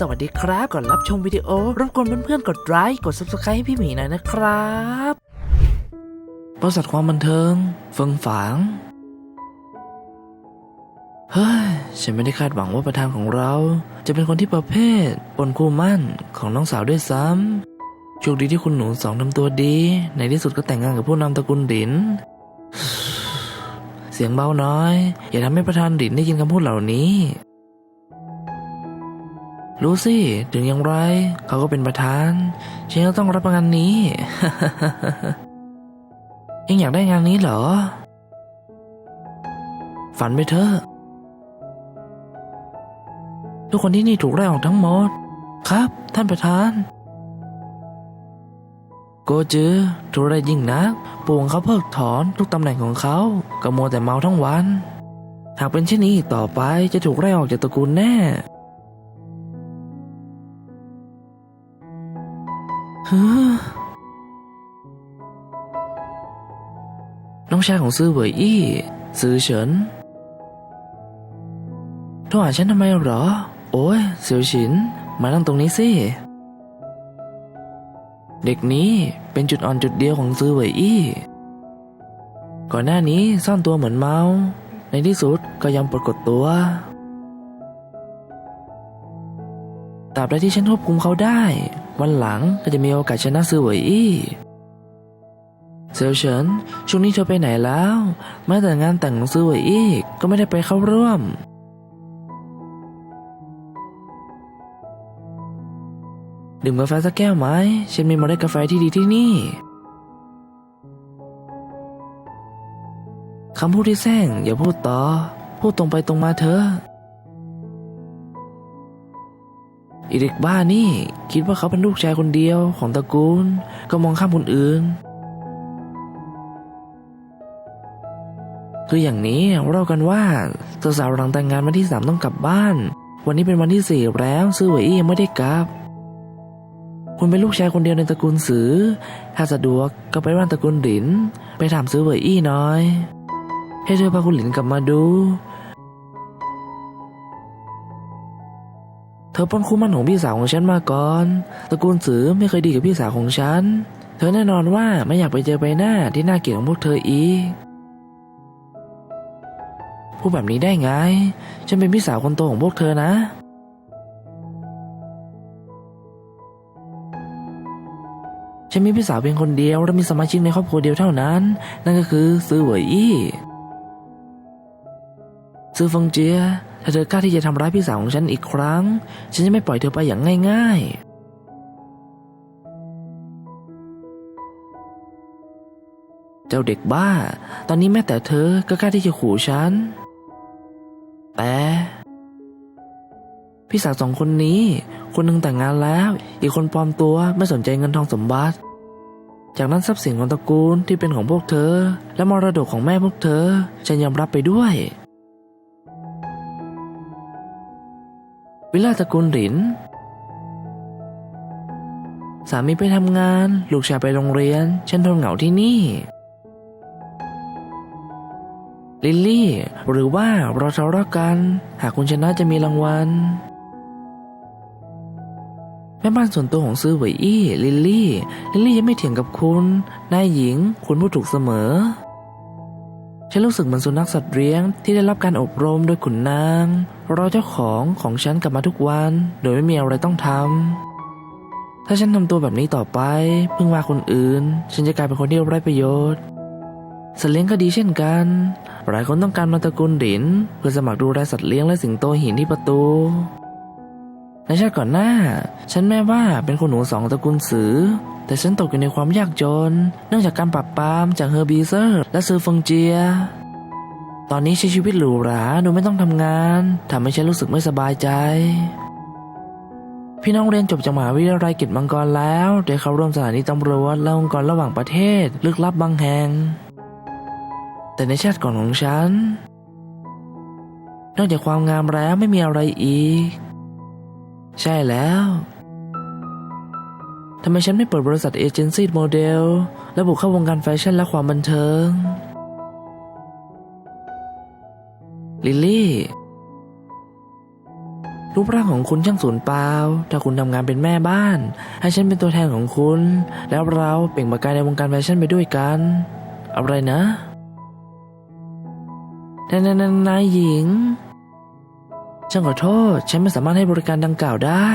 สวัสดีครับก่อนรับชมวิดีโอรบกวนเพื่อนๆกดไลค์กด subscribe ให้พี่หมีหน่อยนะครับบริษัทความบันเทิงเฟิงฝางเฮ้ยฉันไม่ได้คาดหวังว่าประธานของเรา จะเป็นคนที่ประเภทปนคู่มั่นของน้องสาวด้วยซ้ำโชคดีที่คุณหนูสองทำตัวดี ในที่สุดก็แต่งงานกับผู้นำตระกูลดิน เสียงเบาน้อย อย่าทำให้ประธานดินได้ยินคำพูดเหล่านี้ รู้สิ ถึงอย่างไร เขาก็เป็นประธานฉันก็ต้องรับงานนี้เองอยากได้งานนี้เหรอ ฝันไปเถอะ ทุกคนที่นี่ถูกไล่ออกทั้งหมด ครับ ท่านประธาน โกจือถูกไล่ยิ่งนักปู่ของเขาเพิกถอนทุกตำแหน่งของเขาก็มัวแต่เมาทั้งวัน หากเป็นเช่นนี้อีกต่อไปจะถูกไล่ออกจากตระกูลแน่ น้องชายของซื่อเหวยอี้ซื่อเฉินโทรหาฉันทำไมหรอ โอ้ยเสี่ยวฉิน มานั่งตรงนี้สิ เด็กนี้เป็นจุดอ่อนจุดเดียวของซื่อเหวยอี้ ก่อนหน้านี้ซ่อนตัวเหมือนเมา ในที่สุดก็ยอมปรากฏตัว ตราบใดที่ฉันควบคุมเขาได้ วันหลังก็จะมีโอกาสชนะซือเหวยอี้เซลเฉินช่วงนี้เธอไปไหนแล้วแม้แต่งานแต่งของซือเหวยอี้ก็ไม่ได้ไปเข้าร่วมดื่มกาแฟสักแก้วไหมฉันมีเมล็ดกาแฟที่ดีที่นี่คำพูดที่แซงอย่าพูดต่อ พูดตรงไปตรงมาเถอะ อีเด็กบ้านี่คิดว่าเขาเป็นลูกชายคนเดียวของตระกูล ก็มองข้ามคนอื่น คืออย่างนี้เรากันว่าสาวๆหลังแต่งงานวันที่สามต้องกลับบ้าน วันนี้เป็นวันที่สี่แล้วซื้อเหวยอี้ยังไม่ได้กลับคุณเป็นลูกชายคนเดียวในตระกูลสือ ถ้าสะดวกก็ไปบ้านตระกูลหลิน ไปถามซื้อเหวยอี้น้อย ให้เธอพาคุณหลินกลับมาดู เธอป้นคู่มั่นของพี่สาวของฉันมาก่อน ตระกูลสือไม่เคยดีกับพี่สาวของฉัน เธอแน่นอนว่าไม่อยากไปเจอใบหน้าที่น่าเกลียดของพวกเธออีกพูดแบบนี้ได้ไง ฉันเป็นพี่สาวคนโตของพวกเธอนะ ฉันมีพี่สาวเพียงคนเดียวและมีสมาชิกในครอบครัวเดียวเท่านั้น นั่นก็คือซือเหวยอี้ซือฟงเจีย ถ้าเธอกล้าที่จะทำร้ายพี่สาวของฉันอีกครั้ง ฉันจะไม่ปล่อยเธอไปอย่างง่ายๆเจ้าเด็กบ้า ตอนนี้แม้แต่เธอก็กล้าที่จะขู่ฉัน แต่ พี่สาวสองคนนี้ คนหนึ่งแต่งงานแล้ว อีกคนปลอมตัวไม่สนใจเงินทองสมบัติ จากนั้นทรัพย์สินของตระกูลที่เป็นของพวกเธอ และมรดกของแม่พวกเธอ ฉันยอมรับไปด้วย วิลล่าตระกูลหลิน สามีไปทำงาน ลูกชายไปโรงเรียน ฉันทนเหงาที่นี่ ลิลลี่ หรือว่าเราทะเลาะกัน หากคุณชนะจะมีรางวัลแม่บ้านส่วนตัวของซื้อเหวยอี้ ลิลลี่ ลิลลี่ยังไม่เถียงกับคุณ นายหญิง คุณพูดถูกเสมอ ฉันรู้สึกเหมือนสุนัขสัตว์เลี้ยงที่ได้รับการอบรมโดยขุนนางรอเจ้าของของฉันกลับมาทุกวัน โดยไม่มีอะไรต้องทำถ้าฉันทำตัวแบบนี้ต่อไปเพิ่งว่าคนอื่น ฉันจะกลายเป็นคนที่ไร้ประโยชน์สัตว์เลี้ยงก็ดีเช่นกัน หลายคนต้องการมาตระกูลดินเพื่อสมัครดูแลสัตว์เลี้ยงและสิงโตหินที่ประตู ในชาติก่อนหน้า ฉันแม้ว่าเป็นคนหนูสองตระกูลสือ แต่ฉันตกอยู่ในความยากจน เนื่องจากการปรับปรามจากเฮอร์บีเซอร์และซือฟงเจีย ตอนนี้ใช้ชีวิตหรูหราโดยไม่ต้องทำงานทำให้ฉันรู้สึกไม่สบายใจ พี่น้องเรียนจบจากมหาวิทยาลัยกิจมังกรแล้วได้เข้าร่วมสถานีตำรวจและองค์กรระหว่างประเทศ ลึกลับบางแห่ง แต่ในชาติก่อนของฉัน นอกจากความงามแล้วไม่มีอะไรอีก ใช่แล้ว ทำไมฉันไม่เปิดบริษัทเอเจนซี่โมเดล และบุกเข้าวงการแฟชั่นและความบันเทิง ลิลลี่ รูปร่างของคุณช่างสูญเปล่า ถ้าคุณทำงานเป็นแม่บ้าน ให้ฉันเป็นตัวแทนของคุณ แล้วเราเปล่งประกายในวงการแฟชั่นไปด้วยกัน อะไรนะนายนายนายนายหญิง ฉันขอโทษ ฉันไม่สามารถให้บริการดังกล่าวได้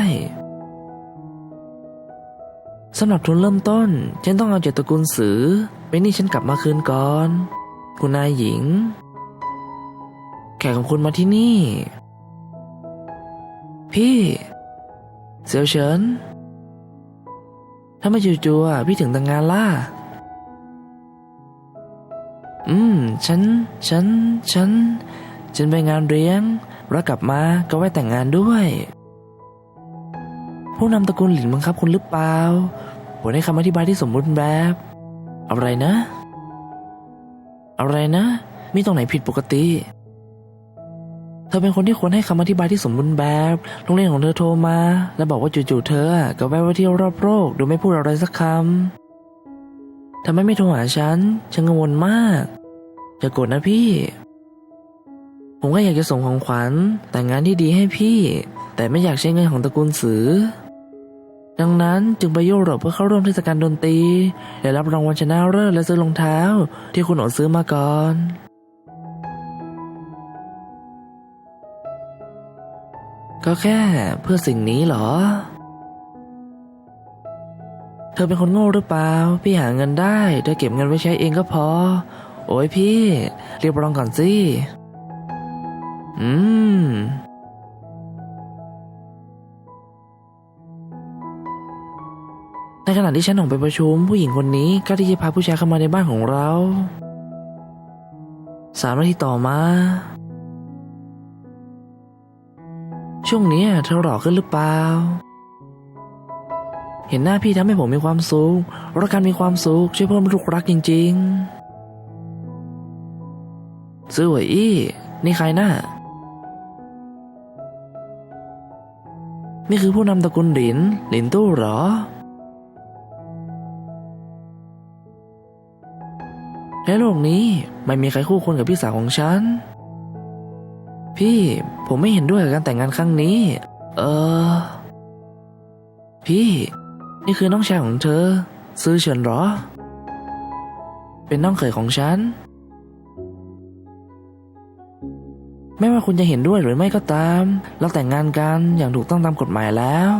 สำหรับทุนเริ่มต้น ฉันต้องเอาจากตระกูลสือไปนี่ฉันกลับมาคืนก่อน คุณนายหญิง แขกของคุณมาที่นี่ พี่เสี่ยวเฉินถ้าไม่จู่ๆพี่ถึงต่งงานล่ะ อืม ฉัน ฉัน ฉัน ฉันไปงานเลี้ยง แล้วกลับมาก็ไว้แต่งงานด้วย ผู้นำตระกูลหลินบังคับคุณหรือเปล่า ผมให้คำอธิบายที่สมบูรณ์แบบ อะไรนะ อะไรนะ มีตรงไหนผิดปกติ เธอเป็นคนที่ควรให้คำอธิบายที่สมบูรณ์แบบ โรงเรียนของเธอโทรมา แล้วบอกว่าจู่ๆเธอก็แวะมาเที่ยวรอบโลกโดยไม่พูดอะไรสักคำทำไมไม่โทรหาฉัน ฉันกังวลมากอย่าโกรธนะพี่ ผมก็อยากจะส่งของขวัญแต่งงานที่ดีให้พี่ แต่ไม่อยากใช้เงินของตระกูลสือ ดังนั้นจึงไปยุโรปเพื่อเข้าร่วมเทศกาลดนตรีและรับรางวัลชนะเลิศและซื้อรองเท้า ที่คุณอดซื้อมาก่อนก็แค่เพื่อสิ่งนี้เหรอ เธอเป็นคนโง่หรือเปล่า พี่หาเงินได้เธอเก็บเงินไว้ใช้เองก็พอ โอ้ยพี่ เรียบร้องก่อนสิ อืม ในขณะที่ฉันออกไปประชุม ผู้หญิงคนนี้ก็ที่จะพาผู้ชายเข้ามาในบ้านของเราสามนาทีต่อมา ช่วงนี้เธอหล่อขึ้นหรือเปล่า เห็นหน้าพี่ทำให้ผมมีความสุขรักการมีความสุขช่วยเพิ่มลูกรักจริงๆซื้อหวยอี้ นี่ใครน่ะนี่คือผู้นำตระกูลหลิน หลินตู้หรอ ในโลกนี้ไม่มีใครคู่ควรกับพี่สาวของฉัน พี่ผมไม่เห็นด้วยกับการแต่งงานครั้งนี้ เออ พี่ นี่คือน้องชายของเธอ ซื้อเฉินหรอ เป็นน้องเขยของฉัน ไม่ว่าคุณจะเห็นด้วยหรือไม่ก็ตาม เราแต่งงานกันอย่างถูกต้องตามกฎหมายแล้ว